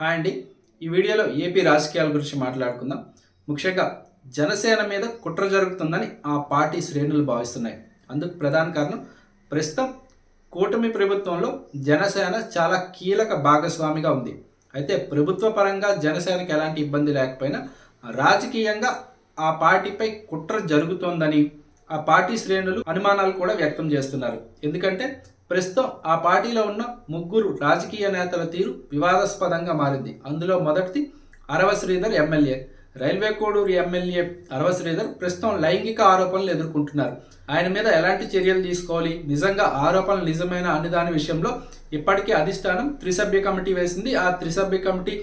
Hi అండి. ఈ వీడియోలో ఏపీ రాజకీయాల గురించి మాట్లాడుకుందాం. ముఖ్యంగా జనసేన మీద కుట్ర జరుగుతుందని ఆ పార్టీ శ్రేణులు భావిస్తున్నాయి. అందుకు ప్రధాన కారణం ప్రస్తుతం కూటమి ప్రభుత్వంలో జనసేన చాలా కీలక భాగస్వామిగా ఉంది. అయితే ప్రభుత్వ పరంగా జనసేనకి ఎలాంటి ఇబ్బంది లేకపోయినా రాజకీయంగా ఆ పార్టీపై కుట్ర జరుగుతోందని ఆ పార్టీ శ్రేణులు అనుమానాలు కూడా వ్యక్తం చేస్తున్నారు. ఎందుకంటే ప్రస్తుతం ఆ పార్టీలో ఉన్న ముగ్గురు రాజకీయ నేతల తీరు వివాదాస్పదంగా మారింది. అందులో మొదటిది Arava Sridhar MLA. Railway Koduru MLA Arava Sridhar ప్రస్తుతం లైంగిక ఆరోపణలు ఎదుర్కొంటున్నారు. ఆయన మీద ఎలాంటి చర్యలు తీసుకోవాలి? నిజంగా ఆరోపణలు నిజమైన అనే దాని విషయంలో ఇప్పటికే అధిష్టానం త్రిసభ్య కమిటీ వేసింది. ఆ త్రిసభ్య కమిటీ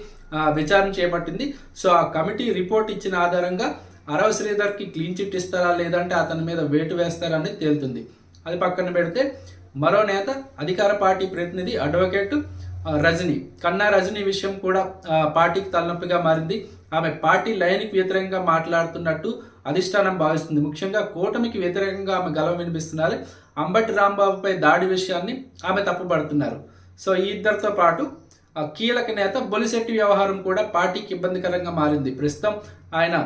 విచారణ చేపట్టింది. సో ఆ కమిటీ రిపోర్ట్ ఇచ్చిన ఆధారంగా అరవ శ్రీధర్కి క్లీన్ చిట్ ఇస్తారా లేదంటే అతని మీద వేటు వేస్తారా అనేది తేలుతుంది. అది పక్కన పెడితే మరో నేత అధికార పార్టీ ప్రతినిధి అడ్వకేట్ రజని. కన్నా రజని విషయం కూడా పార్టీకి తలనొప్పిగా మారింది. ఆమె పార్టీ లైన్కి వ్యతిరేకంగా మాట్లాడుతున్నట్టు అధిష్టానం భావిస్తుంది. ముఖ్యంగా కూటమికి వ్యతిరేకంగా ఆమె గలవ వినిపిస్తున్నారు. అంబటి రాంబాబుపై దాడి విషయాన్ని ఆమె తప్పుపడుతున్నారు. సో ఈ ఇద్దరితో పాటు కీలక నేత బొలిశెట్టి వ్యవహారం కూడా పార్టీకి ఇబ్బందికరంగా మారింది. ప్రస్తుతం ఆయన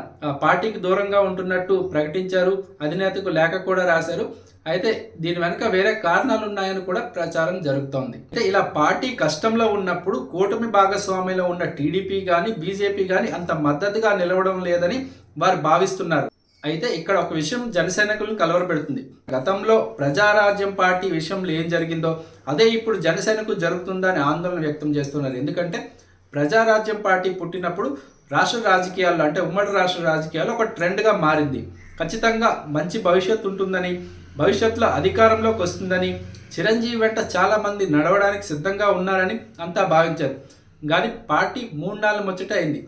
పార్టీకి దూరంగా ఉంటున్నట్టు ప్రకటించారు. అధినేతకు లేఖ కూడా రాశారు. అయితే దీని వెనుక వేరే కారణాలు ఉన్నాయని కూడా ప్రచారం జరుగుతోంది. అయితే ఇలా పార్టీ కష్టంలో ఉన్నప్పుడు కూటమి భాగస్వామ్యంలో ఉన్న టీడీపీ కానీ బీజేపీ కానీ అంత మద్దతుగా నిలవడం లేదని వారు భావిస్తున్నారు. అయితే ఇక్కడ ఒక విషయం జనసేనకులను కలవరపెడుతుంది. గతంలో ప్రజారాజ్యం పార్టీ విషయంలో ఏం జరిగిందో అదే ఇప్పుడు జనసేనకు జరుగుతుందని ఆందోళన వ్యక్తం చేస్తున్నారు. ఎందుకంటే ప్రజారాజ్యం పార్టీ పుట్టినప్పుడు రాష్ట్ర రాజకీయాల్లో అంటే ఉమ్మడి రాష్ట్ర రాజకీయాల్లో ఒక ట్రెండ్గా మారింది. ఖచ్చితంగా మంచి భవిష్యత్తు ఉంటుందని భవిష్యత్తులో అధికారంలోకి వస్తుందని చిరంజీవి వెంట చాలామంది నడవడానికి సిద్ధంగా ఉన్నారని అంతా భావించారు. కానీ పార్టీ మూడు నాలుగు ముచ్చట అయింది.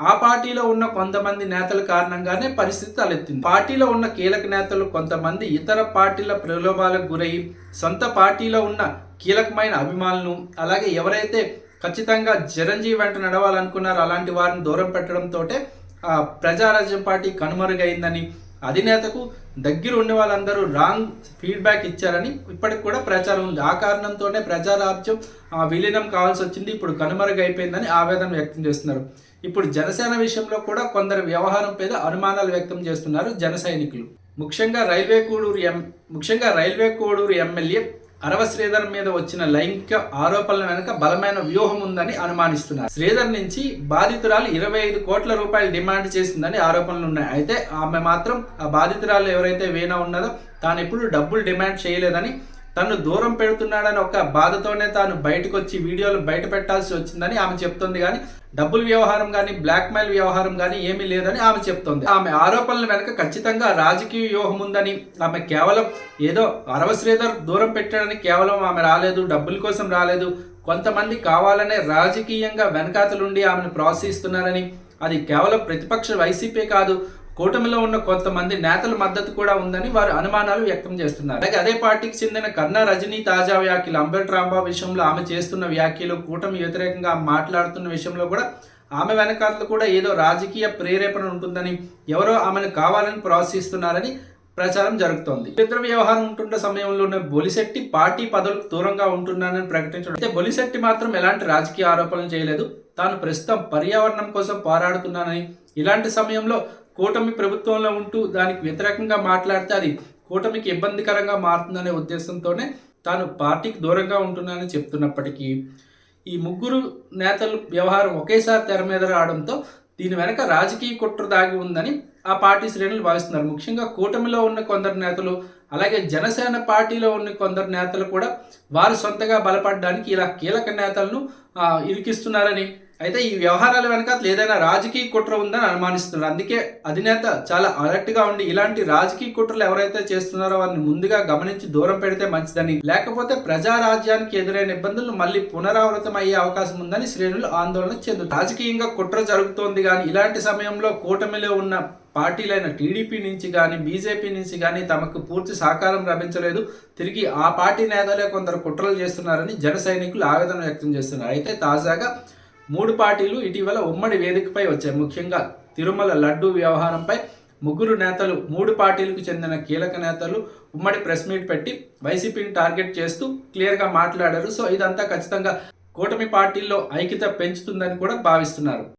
ఆ పార్టీలో ఉన్న కొంతమంది నేతల కారణంగానే పరిస్థితి తలెత్తింది. పార్టీలో ఉన్న కీలక నేతలు కొంతమంది ఇతర పార్టీల ప్రలోభాలకు గురయ్యి సొంత పార్టీలో ఉన్న కీలకమైన అభిమానులను అలాగే ఎవరైతే ఖచ్చితంగా చిరంజీవి వెంట నడవాలనుకున్నారో అలాంటి వారిని దూరం పెట్టడంతో ప్రజారాజ్యం పార్టీ కనుమరుగైందని అధినేతకు దగ్గర ఉన్న వాళ్ళందరూ రాంగ్ ఫీడ్బ్యాక్ ఇచ్చారని ఇప్పటికి కూడా ప్రచారం ఉంది. ఆ కారణంతోనే ప్రజారాజ్యం ఆ, విలీనం కావాల్సి వచ్చింది. ఇప్పుడు కనుమరుగైపోయిందని ఆవేదన వ్యక్తం చేస్తున్నారు. ఇప్పుడు జనసేన విషయంలో కూడా కొందరు వ్యవహారం మీద అనుమానాలు వ్యక్తం చేస్తున్నారు జన సైనికులు. ముఖ్యంగా రైల్వే కోడూరు ఎం ముఖ్యంగా రైల్వే కోడూరు ఎమ్మెల్యే అరవ శ్రీధర్ మీద వచ్చిన లైంగిక ఆరోపణల వెనుక బలమైన వ్యూహం ఉందని అనుమానిస్తున్నారు. శ్రీధర్ నుంచి బాధితురాలు ఇరవై ఐదు కోట్ల రూపాయలు డిమాండ్ చేసిందని ఆరోపణలు ఉన్నాయి. అయితే ఆమె మాత్రం ఆ బాధితురాలు ఎవరైతే వేణా ఉన్నదో తాను ఎప్పుడు డబ్బులు డిమాండ్ చేయలేదని తను దూరం పెడుతున్నాడని ఒక బాధతోనే తాను బయటకు వచ్చి వీడియోలు బయట పెట్టాల్సి వచ్చిందని ఆమె చెప్తుంది కానీ డబ్బుల వ్యవహారం కానీ బ్లాక్ మెయిల్ వ్యవహారం కానీ ఏమీ లేదని ఆమె చెప్తోంది. ఆమె ఆరోపణల వెనుక ఖచ్చితంగా రాజకీయ వ్యూహం ఉందని ఆమె కేవలం ఏదో అరవ శ్రీధర్ దూరం పెట్టాడని కేవలం ఆమె రాలేదు డబ్బుల కోసం రాలేదు కొంతమంది కావాలనే రాజకీయంగా వెనకాతలుండి ఆమెను ప్రోత్సహిస్తున్నారని అది కేవలం ప్రతిపక్ష వైసీపీ కాదు కూటమిలో ఉన్న కొంతమంది నేతల మద్దతు కూడా ఉందని వారు అనుమానాలు వ్యక్తం చేస్తున్నారు. అలాగే అదే పార్టీకి చెందిన కన్నా రజనీ తాజా వ్యాఖ్యలు అంబేడ్ రాంబాబు విషయంలో ఆమె చేస్తున్న వ్యాఖ్యలు కూటమి వ్యతిరేకంగా మాట్లాడుతున్న విషయంలో కూడా ఆమె వెనకాతలు కూడా ఏదో రాజకీయ ప్రేరేపణ ఉంటుందని ఎవరో ఆమెను కావాలని ప్రోత్సహిస్తున్నారని ప్రచారం జరుగుతోంది. ఇతర వ్యవహారం ఉంటున్న సమయంలోనే బొలిశెట్టి పార్టీ పదవులకు దూరంగా ఉంటున్నానని ప్రకటించడం. అయితే బొలిశెట్టి మాత్రం ఎలాంటి రాజకీయ ఆరోపణలు చేయలేదు. తాను ప్రస్తుతం పర్యావరణం కోసం పోరాడుతున్నానని ఇలాంటి సమయంలో కూటమి ప్రభుత్వంలో ఉంటూ దానికి వ్యతిరేకంగా మాట్లాడితే అది కూటమికి ఇబ్బందికరంగా మారుతుందనే ఉద్దేశంతోనే తాను పార్టీకి దూరంగా ఉంటున్నానని చెప్తున్నప్పటికీ ఈ ముగ్గురు నేతలు వ్యవహారం ఒకేసారి తెర మీద రావడంతో దీని వెనక రాజకీయ కుట్ర దాగి ఉందని ఆ పార్టీ శ్రేణులు భావిస్తున్నారు. ముఖ్యంగా కూటమిలో ఉన్న కొందరు నేతలు అలాగే జనసేన పార్టీలో ఉన్న కొందరు నేతలు కూడా వారు సొంతగా బలపడడానికి ఇలా కీలక నేతలను ఇరికిస్తున్నారని. అయితే ఈ వ్యవహారాల వెనక ఏదైనా రాజకీయ కుట్ర ఉందని అనుమానిస్తున్నారు. అందుకే అధినేత చాలా అలర్ట్గా ఉండి ఇలాంటి రాజకీయ కుట్రలు ఎవరైతే చేస్తున్నారో వారిని ముందుగా గమనించి దూరం పెడితే మంచిదని. లేకపోతే ప్రజారాజ్యానికి ఎదురైన ఇబ్బందులు మళ్ళీ పునరావృతం అయ్యే అవకాశం ఉందని శ్రేణులు ఆందోళన చెందుతారు రాజకీయంగా కుట్ర జరుగుతోంది కానీ ఇలాంటి సమయంలో కూటమిలో ఉన్న పార్టీలైన టీడీపీ నుంచి కానీ బీజేపీ నుంచి కానీ తమకు పూర్తి సహకారం లభించలేదు. తిరిగి ఆ పార్టీ నేతలే కొందరు కుట్రలు చేస్తున్నారని జన సైనికులు ఆవేదన వ్యక్తం చేస్తున్నారు. అయితే తాజాగా మూడు పార్టీలు ఇటీవల ఉమ్మడి వేదికపై వచ్చాయి. ముఖ్యంగా తిరుమల లడ్డు వ్యవహారంపై ముగ్గురు నేతలు మూడు పార్టీలకు చెందిన కీలక నేతలు ఉమ్మడి ప్రెస్ మీట్ పెట్టి వైసీపీని టార్గెట్ చేస్తూ క్లియర్గా మాట్లాడారు. సో ఇదంతా ఖచ్చితంగా కూటమి పార్టీల్లో ఐక్యత పెంచుతుందని కూడా భావిస్తున్నారు.